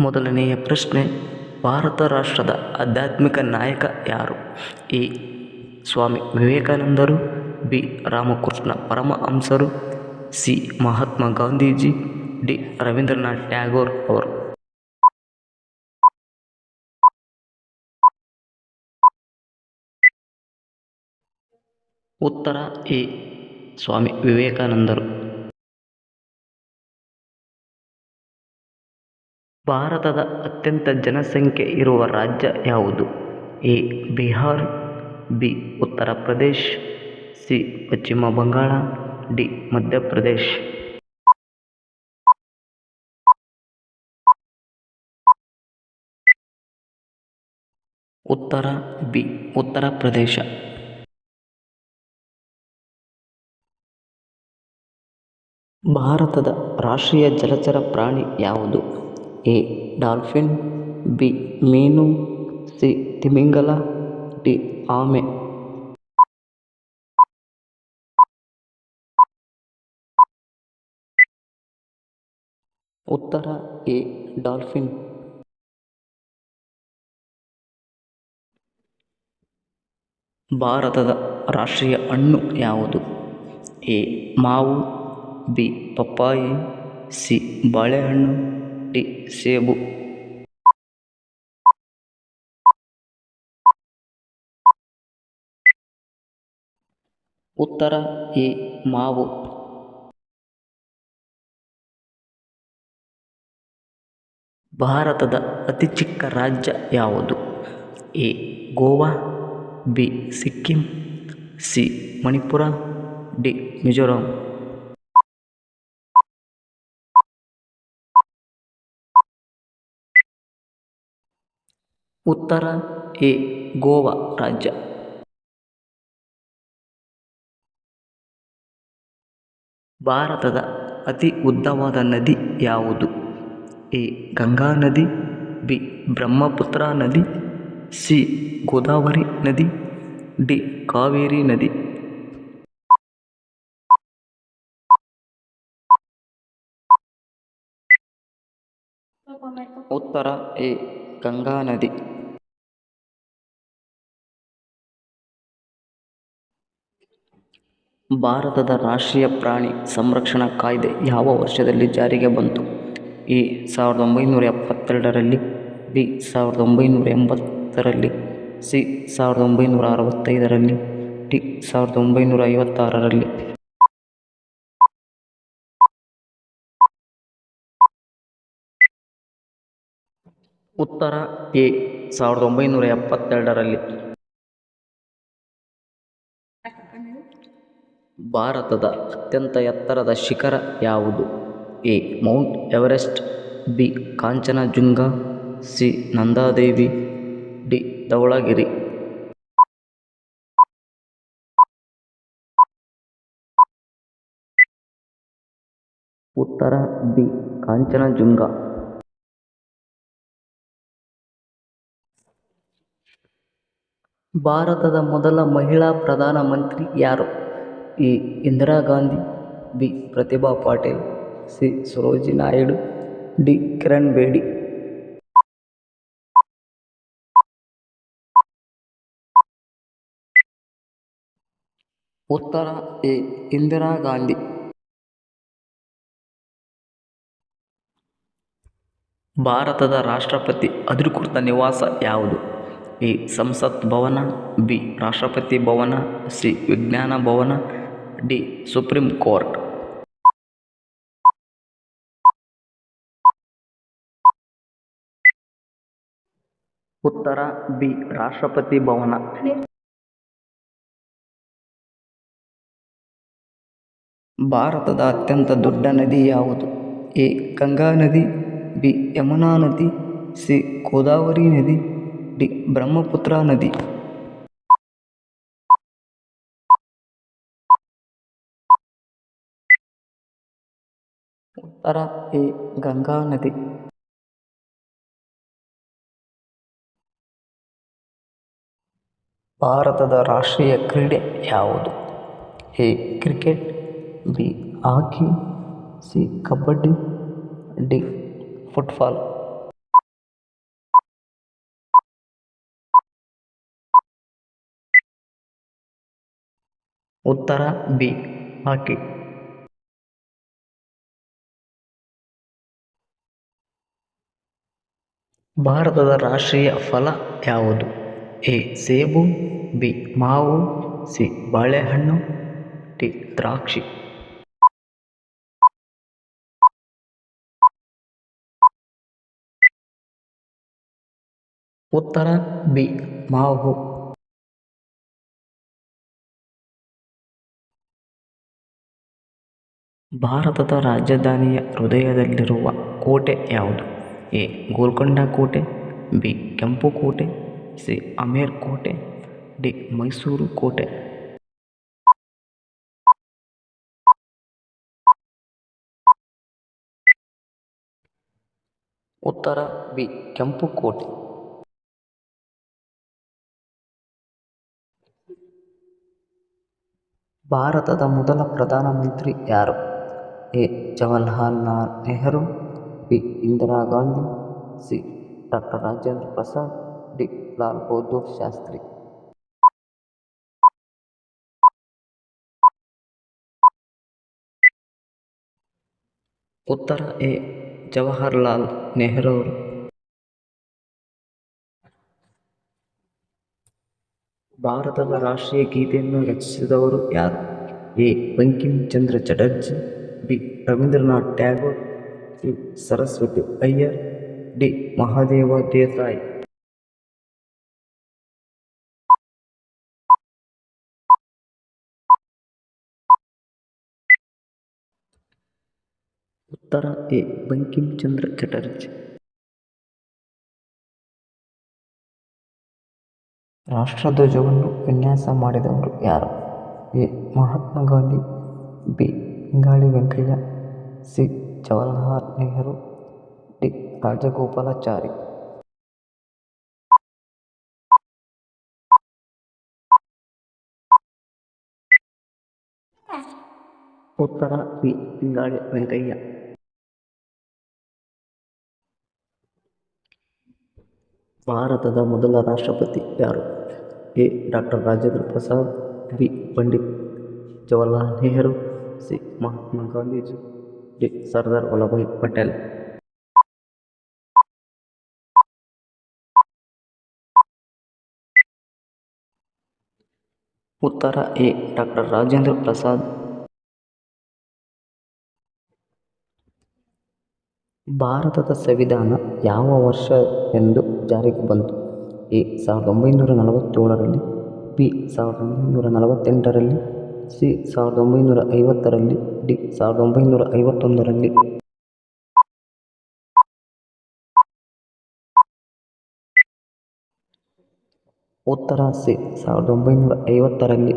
ಮೊದಲನೆಯ ಪ್ರಶ್ನೆ, ಭಾರತ ರಾಷ್ಟ್ರದ ಆಧ್ಯಾತ್ಮಿಕ ನಾಯಕ ಯಾರು? ಎ. ಸ್ವಾಮಿ ವಿವೇಕಾನಂದರು, ಬಿ. ರಾಮಕೃಷ್ಣ ಪರಮಹಂಸರು, ಸಿ. ಮಹಾತ್ಮ ಗಾಂಧೀಜಿ, ಡಿ. ರವೀಂದ್ರನಾಥ್ ಟ್ಯಾಗೋರ್ ಅವರು. ಉತ್ತರ, ಎ. ಸ್ವಾಮಿ ವಿವೇಕಾನಂದರು. ಭಾರತದ ಅತ್ಯಂತ ಜನಸಂಖ್ಯೆ ಇರುವ ರಾಜ್ಯ ಯಾವುದು? A, Bihar, B, Uttar Pradesh, C, ಪಶ್ಚಿಮ ಬಂಗಾಳ, ಡಿ ಮಧ್ಯಪ್ರದೇಶ್ ಉತ್ತರ, ಬಿ, ಉತ್ತರ ಪ್ರದೇಶ. ಭಾರತದ ರಾಷ್ಟ್ರೀಯ ಜಲಚರ ಪ್ರಾಣಿ ಯಾವುದು? ಎ ಡಾಲ್ಫಿನ್, ಬಿ ಮೀನು, ಸಿ ತಿಮಿಂಗಲ, ಡಿ ಆಮೆ. ಉತ್ತರ ಎ ಡಾಲ್ಫಿನ್. ಭಾರತದ ರಾಷ್ಟ್ರೀಯ ಹಣ್ಣು ಯಾವುದು? ಎ ಮಾವು, ಬಿ ಪಪ್ಪಾಯಿ, ಸಿ ಬಾಳೆಹಣ್ಣು ಡಿ ಸೇಬು. ಉತ್ತರ ಎ ಮಾವು. ಭಾರತದ ಅತಿ ಚಿಕ್ಕ ರಾಜ್ಯ ಯಾವುದು? A, Goa, B, Sikkim, C, Manipur, D, Mizoram. ಉತ್ತರ ಎ, ಗೋವಾ ರಾಜ್ಯ. ಭಾರತದ ಅತಿ ಉದ್ದವಾದ ನದಿ ಯಾವುದು? ಎ, ಗಂಗಾ ನದಿ, ಬಿ, ಬ್ರಹ್ಮಪುತ್ರ ನದಿ, ಸಿ, ಗೋದಾವರಿ ನದಿ, ಡಿ, ಕಾವೇರಿ ನದಿ. ಉತ್ತರ ಎ, ಗಂಗಾ ನದಿ. ಭಾರತದ ರಾಷ್ಟ್ರೀಯ ಪ್ರಾಣಿ ಸಂರಕ್ಷಣಾ ಕಾಯ್ದೆ ಯಾವ ವರ್ಷದಲ್ಲಿ ಜಾರಿಗೆ ಬಂತು? ಎ ಸಾವಿರದ ಒಂಬೈನೂರ ಎಪ್ಪತ್ತೆರಡರಲ್ಲಿ, ಬಿ ಸಾವಿರದ ಒಂಬೈನೂರ ಎಂಬತ್ತರಲ್ಲಿ, ಸಿ ಸಾವಿರದ ಒಂಬೈನೂರ ಅರವತ್ತೈದರಲ್ಲಿ, ಡಿ ಸಾವಿರದ ಒಂಬೈನೂರ ಐವತ್ತಾರರಲ್ಲಿ. ಉತ್ತರ, ಎ ಸಾವಿರದ ಒಂಬೈನೂರ ಎಪ್ಪತ್ತೆರಡರಲ್ಲಿ. ಭಾರತದ ಅತ್ಯಂತ ಎತ್ತರದ ಶಿಖರ ಯಾವುದು? A. Mount Everest, B. Kanchenjunga, C. Nanda Devi, D. Dhaulagiri. ಉತ್ತರ, ಬಿ. ಕಾಂಚನಜುಂಗ. ಭಾರತದ ಮೊದಲ ಮಹಿಳಾ ಪ್ರಧಾನಮಂತ್ರಿ ಯಾರು? A Indira Gandhi B. Pratibha Patil, C. Sarojini Naidu, D. Kiran Bedi. ಉತ್ತರ ಎ. ಇಂದಿರಾ ಗಾಂಧಿ. ಭಾರತದ ರಾಷ್ಟ್ರಪತಿ ಅಧಿಕೃತ ನಿವಾಸ ಯಾವುದು? ಎ. ಸಂಸತ್ ಭವನ, B. Rashtrapati Bhavan, C. Vigyan Bhavan D Supreme Court ಉತ್ತರ ಬಿ ರಾಷ್ಟ್ರಪತಿ ಭವನ ಭಾರತದ ಅತ್ಯಂತ ದೊಡ್ಡ ನದಿ ಯಾವುದು ಎ ಗಂಗಾ ನದಿ ಬಿ ಯಮುನಾ ನದಿ ಸಿ ಗೋದಾವರಿ ನದಿ ಡಿ ಬ್ರಹ್ಮಪುತ್ರ ನದಿ ಉತ್ತರ ಎ, ಗಂಗಾ ನದಿ. ಭಾರತದ ರಾಷ್ಟ್ರೀಯ ಕ್ರೀಡೆ ಯಾವುದು? A, cricket, B, hockey, C, kabaddi, D, football. ಉತ್ತರ, ಬಿ, ಹಾಕಿ. ಭಾರತದ ರಾಷ್ಟ್ರೀಯ ಫಲ ಯಾವುದು? ಎ. ಸೇಬು, ಬಿ. ಮಾವು, ಸಿ. ಬಾಳೆಹಣ್ಣು, ಡಿ. ದ್ರಾಕ್ಷಿ. ಉತ್ತರ, ಬಿ. ಮಾವು. ಭಾರತದ ರಾಜಧಾನಿಯ ಹೃದಯದಲ್ಲಿರುವ ಕೋಟೆ ಯಾವುದು? ಎ ಗೋಲ್ಕೊಂಡ ಕೋಟೆ, ಬಿ ಕೆಂಪು ಕೋಟೆ, ಸಿ ಅಮೇರ್ ಕೋಟೆ, ಡಿ ಮೈಸೂರು ಕೋಟೆ. ಉತ್ತರ, ಬಿ ಕೆಂಪು ಕೋಟೆ. ಭಾರತದ ಮೊದಲ ಪ್ರಧಾನಮಂತ್ರಿ ಯಾರು? A. Jawaharlal Nehru B Indira Gandhi C doctor Rajendra Prasad D Lal Bahadur Shastri ಉತ್ತರ ಎ ಜವಾಹರ್ಲಾಲ್ ನೆಹರು ಭಾರತದ ರಾಷ್ಟ್ರೀಯ ಗೀತೆಯನ್ನು ರಚಿಸಿದವರು ಯಾರು? A. Bankim Chandra Chatterjee, B. Rabindranath Tagore C Saraswati Iyer D Mahadeva Desai. ಉತ್ತರ ಎ ಬಂಕಿಂ ಚಂದ್ರ ಚಟರ್ಜಿ. ರಾಷ್ಟ್ರಧ್ವಜವನ್ನು ವಿನ್ಯಾಸ ಮಾಡಿದವರು ಯಾರು? A Mahatma Gandhi, B Pingali Venkayya, C Jawaharlal Nehru D Rajagopalachari ಉತ್ತರ ಬಿ ಇಂಗಾಳಿ ವೆಂಕಯ್ಯ ಭಾರತದ ಮೊದಲ ರಾಷ್ಟ್ರಪತಿ ಯಾರು A doctor Rajendra Prasad B Pandit Jawaharlal Nehru C Mahatma Gandhiji Sardar Vallabhbhai Patel. ಉತ್ತರ ಎ ಡಾಕ್ಟರ್ ರಾಜೇಂದ್ರ ಪ್ರಸಾದ್. ಭಾರತದ ಸಂವಿಧಾನ ಯಾವ ವರ್ಷ ಎಂದು ಜಾರಿಗೆ ಬಂತು? ಎ ಸಾವಿರದ ಒಂಬೈನೂರ ನಲವತ್ತೇಳರಲ್ಲಿ, ಬಿ ಸಾವಿರದ ಒಂಬೈನೂರ ನಲವತ್ತೆಂಟರಲ್ಲಿ, ಸಿ ಸಾವಿರದ ಒಂಬೈನೂರ ಐವತ್ತರಲ್ಲಿ ಡಿ ಸಾವಿರದ ಒಂಬೈನೂರ ಐವತ್ತೊಂದರಲ್ಲಿ ಉತ್ತರ ಸಿ ಸಾವಿರದ ಒಂಬೈನೂರ ಐವತ್ತರಲ್ಲಿ